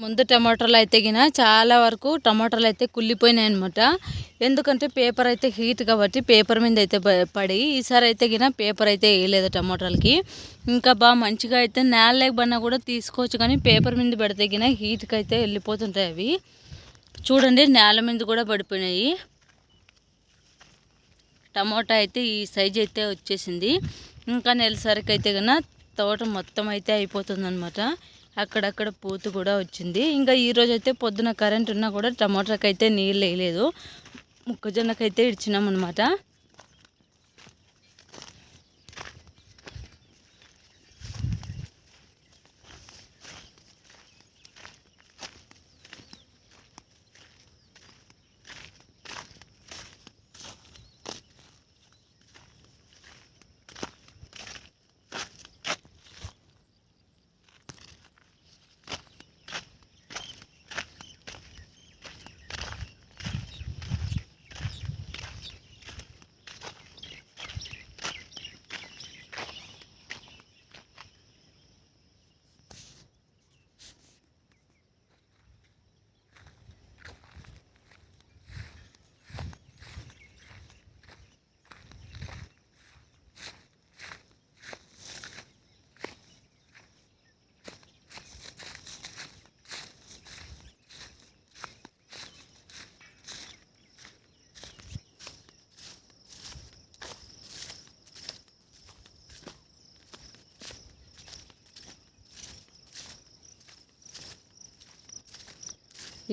ముందు టమాటాలు అయితే గిన చాలా వరకు టమాటాలు అయితే కుళ్ళిపోయినాయి అనమాట ఎందుకంటే పేపర్ అయితే హీట్ కాబట్టి పేపర్ మీద అయితే పడి ఈసారి అయితే గిన పేపర్ అయితే వేయలేదు టమాటాలకి ఇంకా బాగా మంచిగా అయితే నేల లేకపోయినా కూడా తీసుకోవచ్చు కానీ పేపర్ మీద పెడితే గిన హీట్కి అయితే వెళ్ళిపోతుంటాయి అవి. చూడండి నేల మీద కూడా పడిపోయినాయి. టమాటా అయితే ఈ సైజ్ అయితే వచ్చేసింది. ఇంకా నెలసరికి అయితే కన్నా తోట మొత్తం అయితే అయిపోతుంది అనమాట అక్కడక్కడ పూత కూడా వచ్చింది. ఇంకా ఈరోజు అయితే పొద్దున కరెంట్ ఉన్నా కూడా టమోటాకైతే నీళ్ళు వేయలేదు. మొక్కజొన్నకైతే ఇచ్చినాం అనమాట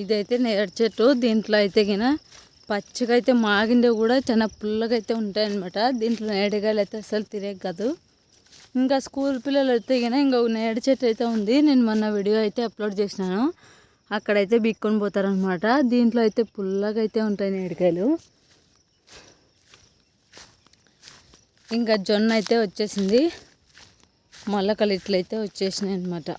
ఇదైతే నేర చెట్టు దీంట్లో అయితే గిన పచ్చిగా అయితే మాగిండే కూడా చాలా పుల్లగా అయితే ఉంటాయన్నమాట. దీంట్లో నేడుగాయలు అయితే అసలు తిరగ కాదు. ఇంకా స్కూల్ పిల్లలు అయితే గిన ఇంకా నేడు చెట్టు అయితే ఉంది. నేను మొన్న వీడియో అయితే అప్లోడ్ చేసినాను. అక్కడైతే బిక్కొని పోతారనమాట దీంట్లో అయితే పుల్లగా అయితే ఉంటాయి నేడికాయలు ఇంకా జొన్న అయితే వచ్చేసింది. మొలకలు ఇట్లయితే వచ్చేసినాయి అనమాట